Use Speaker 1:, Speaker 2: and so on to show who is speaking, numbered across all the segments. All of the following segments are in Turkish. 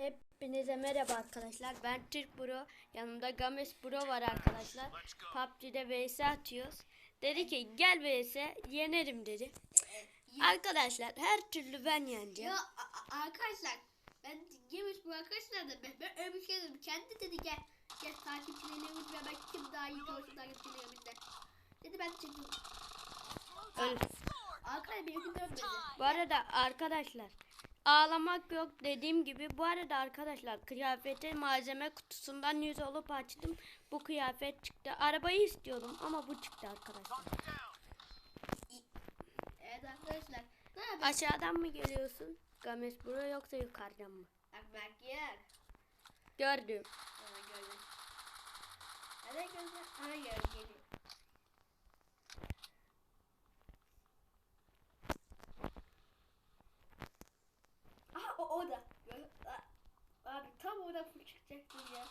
Speaker 1: Hepinize merhaba arkadaşlar. Ben Türk Bro. Yanımda Games Bro var arkadaşlar. PUBG'de vs atıyoruz. Dedi ki gel vs yenerim dedi. Arkadaşlar her türlü ben yeneceğim.
Speaker 2: Ya arkadaşlar ben Games bu arkadaşlar da ben, ben öyle bir şey dedim. Kendi dedi gel gel takipçilerimiz ve ben kim daha iyi olsun takipçilerimizden. Dedi ben çektim.
Speaker 1: Öyle.
Speaker 2: Arkadaşlar benimki dönmedi.
Speaker 1: Bu arada arkadaşlar ağlamak yok dediğim gibi bu arada arkadaşlar kıyafeti malzeme kutusundan yüz olup açtım. Bu kıyafet çıktı. Arabayı istiyordum ama bu çıktı arkadaşlar.
Speaker 2: Evet arkadaşlar. Ne?
Speaker 1: Aşağıdan mı geliyorsun? Games Bro yoksa yukarıdan mı?
Speaker 2: Gel.
Speaker 1: Gördüm.
Speaker 2: Aa gördüm. Nereye gördüm geliyor. Aha o orada. Gör- A- Orada full çıkacaktın ya.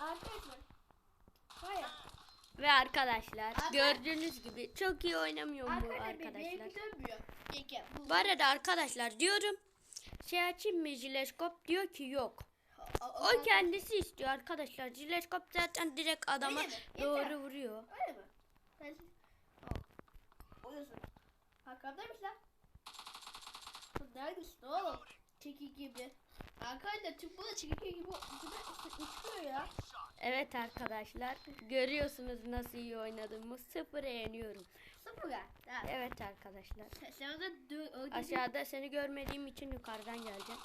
Speaker 2: Arkadaşlar. Hayır.
Speaker 1: Ve arkadaşlar
Speaker 2: Arka-
Speaker 1: gördüğünüz gibi çok iyi oynamıyorum bu
Speaker 2: Arkadaşlar benim-
Speaker 1: arkadaşlar.
Speaker 2: benimki dönmüyor. Peki. Bu,
Speaker 1: Bu arada arkadaşlar diyorum şey açayım mı jileskop diyor ki yok.
Speaker 2: o,
Speaker 1: O kendisi istiyor arkadaşlar. Jileskop zaten direkt adama
Speaker 2: Öyle mi?
Speaker 1: doğru vuruyor.
Speaker 2: Öyle mi? Ben... O. Oyuyorsun. Hakikaten lan? Neredesin oğlum? Çeki gibi. Arkadaşlar tüm burada çeki gibi uçuyor ya.
Speaker 1: Evet arkadaşlar görüyorsunuz nasıl iyi oynadığımı. Sıfıra yeniyorum.
Speaker 2: Sıfır ya. Ya.
Speaker 1: Evet arkadaşlar.
Speaker 2: Sen, sen öyle
Speaker 1: Aşağıda seni görmediğim için yukarıdan geleceğim.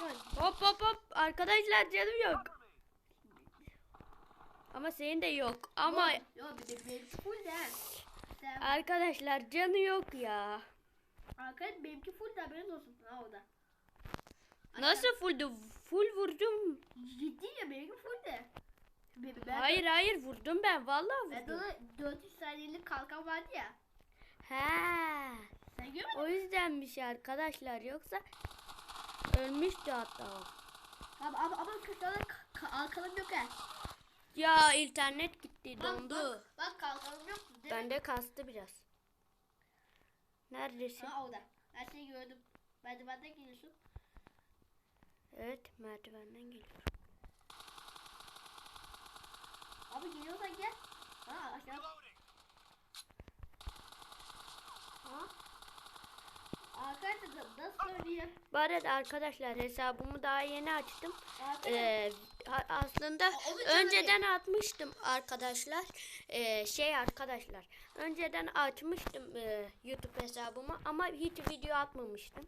Speaker 2: Yok.
Speaker 1: Hop hop hop arkadaşlar canım yok. Ama senin de yok. Ama
Speaker 2: Yok, yok bir de de. Sen
Speaker 1: arkadaşlar canı yok ya.
Speaker 2: Arkadaş benimki full de haberin olsun. Ha orada.
Speaker 1: Nasıl full full vurdum.
Speaker 2: Ciddi ya benimki full de. Ben, ben,
Speaker 1: Hayır hayır vurdum ben vallahi
Speaker 2: Ben de
Speaker 1: vurdum.
Speaker 2: ona 400 saniyelik kalkan vardı ya.
Speaker 1: He.
Speaker 2: Sen görmedin
Speaker 1: O yüzdenmiş arkadaşlar yoksa ölmüştü hatta o.
Speaker 2: Ama ama ama kırklarda kalkanım yok ha.
Speaker 1: Ya internet gitti
Speaker 2: Bak,
Speaker 1: dondu.
Speaker 2: Bak, bak kalkanım yok.
Speaker 1: Bende kastı biraz. Neredesin?
Speaker 2: Ha orada. Her şeyi gördüm. Merdivenden geliyorsun.
Speaker 1: Evet merdivenden geliyorum.
Speaker 2: Abi geliyorsan gel. Ha aşağı. Ha.
Speaker 1: Bu arada arkadaşlar hesabımı daha yeni açtım. Ee, aslında önceden atmıştım arkadaşlar. Ee, şey arkadaşlar. Önceden açmıştım e, YouTube hesabımı ama hiç video atmamıştım.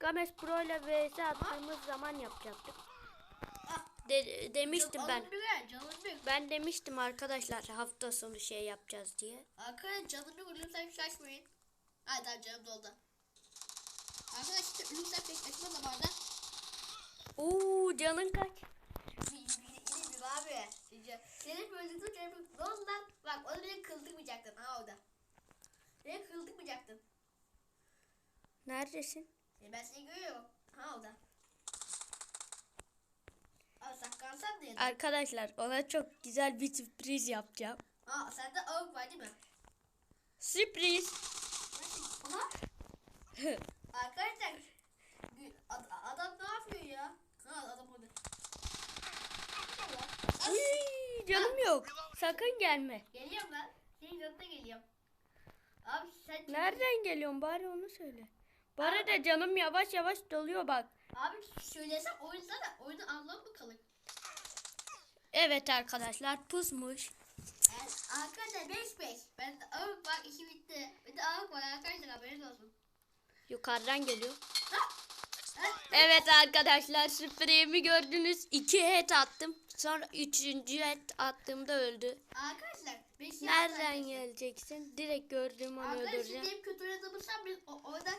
Speaker 1: Games Pro ile vs attığımız zaman yapacaktık. De- demiştim ben. Ben demiştim arkadaşlar hafta sonu şey yapacağız diye.
Speaker 2: Arkadaşlar canım bir ölümsen şaşmayın. Hadi canım doldu. Arkadaşlar ölümsen pek açma zamanında.
Speaker 1: Oo canın kaç?
Speaker 2: Bir abi. Senin böyle tut canım. Ne oldu lan? Bak onu bile kıldırmayacaktın ha orada. Beni kıldırmayacaktın.
Speaker 1: Neredesin?
Speaker 2: E ben seni görüyorum. Ha orada. Aa saklansan diye.
Speaker 1: Arkadaşlar ona çok güzel bir sürpriz yapacağım.
Speaker 2: Aa sende avuk var değil mi?
Speaker 1: Sürpriz.
Speaker 2: Aha. Arkadaşlar. ad- Adam ne yapıyor ya? Ha adam orada.
Speaker 1: Uy, canım yok. Sakın gelme.
Speaker 2: Geliyorum lan. Senin yanına geliyorum. Abi sen
Speaker 1: Nereden geliyorsun bari onu söyle. Bu arada canım yavaş yavaş doluyor bak.
Speaker 2: Abi söylesem oyunda da oyunun anlamı mı kalır?
Speaker 1: Evet arkadaşlar pusmuş.
Speaker 2: Yani arkadaşlar 5 5. Ben de avuk var 2 bitti. Bir de avuk var arkadaşlar haberiniz olsun.
Speaker 1: Yukarıdan geliyor. Evet arkadaşlar spreyimi gördünüz. İki head attım. Sonra üçüncü head attığımda öldü.
Speaker 2: Arkadaşlar 5
Speaker 1: Nereden geleceksin? Direkt gördüğüm an
Speaker 2: Arkadaşlar
Speaker 1: öldüreceğim.
Speaker 2: şimdi hep kötü oynadığımızdan biz o- orada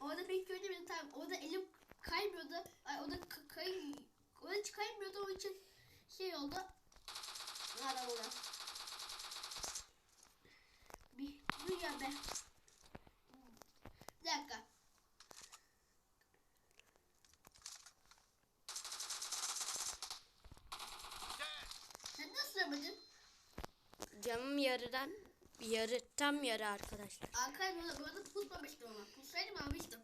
Speaker 2: orada bir kötü bir tamam orada elim kaymıyordu. Ay orada kay orada hiç kaymıyordu onun için şey oldu. Orada? Bir dur ya be. Bir dakika. Sen nasıl yapamadın?
Speaker 1: Canım yarıdan yarı tam yarı arkadaşlar.
Speaker 2: Arkadaşlar burada, pusmamıştım ama. Pussaydım almıştım.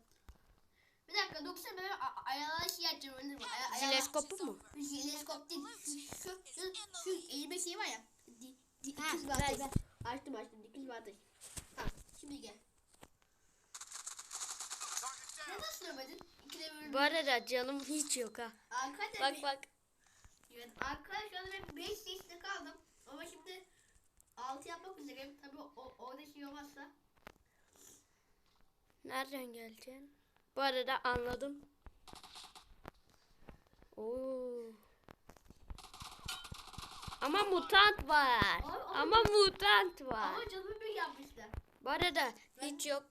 Speaker 2: a- ayağına şey açacağım öyle mi? Ayağına-
Speaker 1: Jileskopu mu?
Speaker 2: Jeleskop değil. Şu, şu, şu, şu elime şey var ya. Di, di,
Speaker 1: Ha,
Speaker 2: dikiz bandaj.
Speaker 1: ver.
Speaker 2: Açtım açtım dikiz bandaj. Tamam şimdi gel. İkide bir.
Speaker 1: Bu arada canım hiç yok ha.
Speaker 2: Arkadaşlar
Speaker 1: Bak
Speaker 2: bir-
Speaker 1: bak.
Speaker 2: Evet arkadaşlar ben 5 yaşında kaldım. Ama şimdi 6 yapmak üzereyim. Tabii o, orada şey olmazsa.
Speaker 1: Nereden geleceksin? Bu arada anladım. Oo. Ama mutant var.
Speaker 2: Abi, ama-
Speaker 1: Ama mutant var.
Speaker 2: Ama canımı bir yapmışlar.
Speaker 1: Bu arada hiç yok.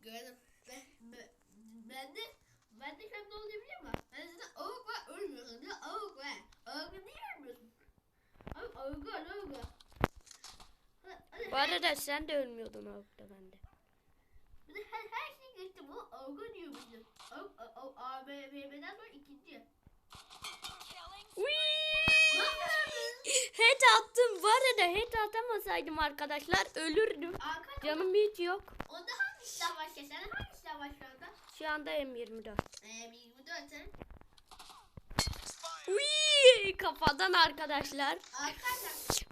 Speaker 2: Gördüm. Ben, de ben de oluyor biliyor musun? Ben zaten avuk var ölmüyorsun mi? Avuk var. Avuk niye ölmüyorsun? Abi avuk var avuk var.
Speaker 1: Bu arada sen de ölmüyordun avukta bende.
Speaker 2: Bir de her, her şey geçti bu avuk diyormuşum. Avuk avuk ABB'den sonra ikinci.
Speaker 1: Head attım. Bu arada head atamasaydım arkadaşlar ölürdüm.
Speaker 2: Arkadaşlar
Speaker 1: Canım hiç yok.
Speaker 2: onda hangi silah var ki? Sen hangi silah var şu anda?
Speaker 1: Şu anda M24.
Speaker 2: Eee 24 sen.
Speaker 1: Uy, kafadan arkadaşlar.
Speaker 2: Arkadaşlar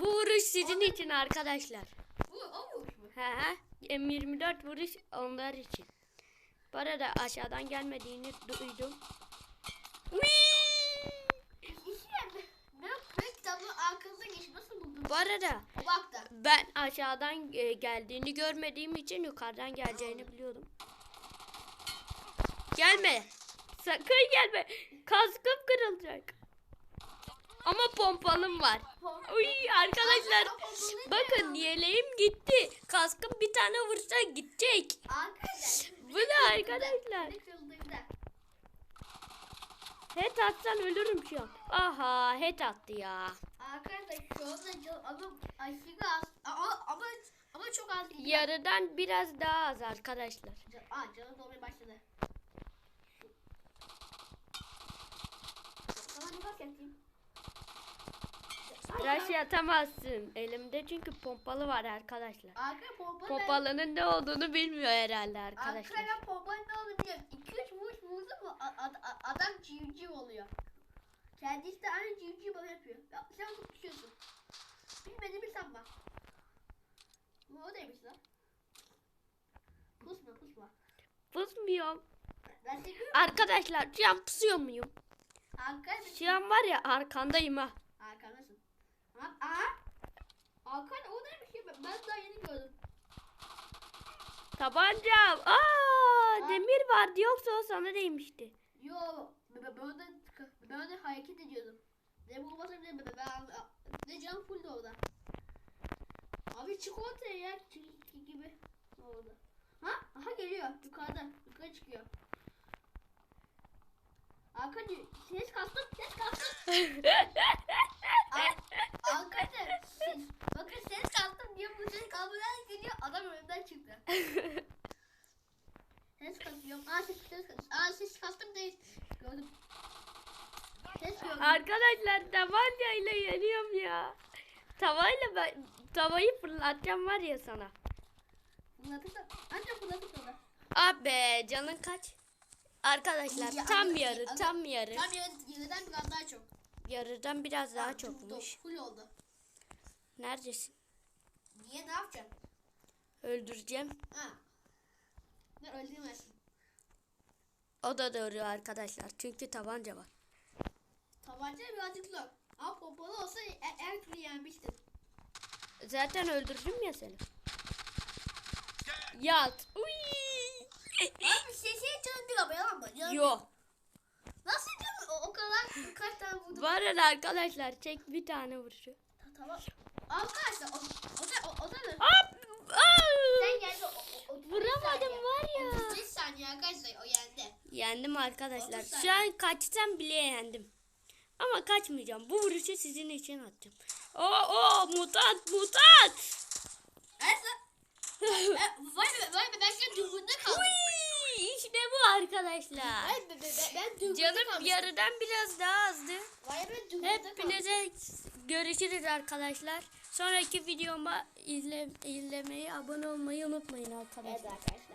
Speaker 1: Bu vuruş sizin için arkadaşlar.
Speaker 2: bu o vuruş mu?
Speaker 1: He he. M24 vuruş onlar için. Bu arada aşağıdan gelmediğini duydum. Uy!
Speaker 2: İşte ben, ben kitabın arkasına geçip nasıl buldum?
Speaker 1: Bu arada
Speaker 2: O bak da.
Speaker 1: ben aşağıdan e, geldiğini görmediğim için yukarıdan geleceğini biliyordum. Gelme. Sakın gelme. Kaskım kırılacak. Ama pompalım var. Uy arkadaşlar. Bakın yeleğim gitti. Kaskım bir tane vursa gidecek. Bu ne arkadaşlar? Head atsan ölürüm şu an. Aha head attı ya.
Speaker 2: Arkadaşlar şu anda ama aşırı az. Ama, ama, ama çok az.
Speaker 1: Yarıdan biraz daha az arkadaşlar.
Speaker 2: Aa canım dolmaya başladı. Bak yapayım?
Speaker 1: Rush atamazsın. Elimde çünkü pompalı var arkadaşlar.
Speaker 2: Arka pompa ben...
Speaker 1: Pompalının ne olduğunu bilmiyor herhalde arkadaşlar.
Speaker 2: Arkaya pompanın ne olduğunu biliyorum. 2-3 vuruş vurdu mu adam civciv oluyor. Kendisi de aynı civciv bana yapıyor. Ya, sen onu düşüyorsun. Bilmediğimi sanma. Bu o neymiş lan? Pusma pusma.
Speaker 1: Pusmuyorum. Arkadaşlar şu an pusuyor muyum?
Speaker 2: Arkadaşlar.
Speaker 1: Şu an var ya arkandayım ha.
Speaker 2: Arkadasın. Aa, aa. Arkada o neymiş ya? Ben, ben daha yeni gördüm.
Speaker 1: Tabancam. Aa, demir vardı yoksa o sana değmişti.
Speaker 2: Yo, böyle böyle hareket ediyordum. Ne bulmasam ne ben, ne canım full de orada. Abi çikolata ya gibi oldu. Ha? Aha geliyor yukarıda yukarı çıkıyor. Arkadaşlar ses kastım ses kastım. Arkadaşlar ses, bakın ses kastım diyor bu ses kabulden geliyor adam önümden çıktı. Ses kasıyorum. Aa ses ses kastım. Aa ses kastım değil. Gördüm. Ses gördüm.
Speaker 1: Arkadaşlar tabancayla yanıyorum ya. Tavayla ben tavayı fırlatacağım var ya sana.
Speaker 2: Fırlatırsam. Ancak fırlatırsam.
Speaker 1: Ah be canın kaç? Arkadaşlar
Speaker 2: Ya,
Speaker 1: tam
Speaker 2: ama-
Speaker 1: yarı
Speaker 2: ama-
Speaker 1: tam yarı.
Speaker 2: Tam yarı, yarıdan biraz daha çok.
Speaker 1: Yarıdan biraz daha
Speaker 2: Aa, çok
Speaker 1: çokmuş.
Speaker 2: dolu, Full oldu.
Speaker 1: Neredesin?
Speaker 2: Niye ne yapacaksın?
Speaker 1: Öldüreceğim.
Speaker 2: Ha. Ne öldürmezsin.
Speaker 1: O da doğru arkadaşlar. Çünkü tabanca var.
Speaker 2: Tabanca birazcık zor. Ama pompalı olsa e- her türlü yenmiştin.
Speaker 1: Zaten öldürdüm ya seni. Yat. Uy.
Speaker 2: Bir ama yalan mı? Canım
Speaker 1: Yo.
Speaker 2: Nasıl canım o, o kadar kaç tane vurdum?
Speaker 1: Var ya arkadaşlar çek bir tane vuruşu.
Speaker 2: Ta- Tamam. Arkadaşlar o, o da o, o da ne?
Speaker 1: Hop.
Speaker 2: Sen geldi o, o, o,
Speaker 1: Vuramadım var ya.
Speaker 2: 35 saniye arkadaşlar o yendi.
Speaker 1: Yendim arkadaşlar.
Speaker 2: Otuz
Speaker 1: Şu an kaçsam bile yendim. Ama kaçmayacağım. Bu vuruşu sizin için atacağım. Oo, oo mutant mutant.
Speaker 2: E, Vay be vay be ben şu an durgunda kaldım.
Speaker 1: Uy, işte bu arkadaşlar.
Speaker 2: Vay be be be- ben durgunda
Speaker 1: Canım
Speaker 2: kalmıştım.
Speaker 1: yarıdan biraz daha azdı.
Speaker 2: Vay be durgunda kaldım.
Speaker 1: Hepinize görüşürüz arkadaşlar. Sonraki videoma izle, izlemeyi, abone olmayı unutmayın arkadaşlar.
Speaker 2: Evet arkadaşlar.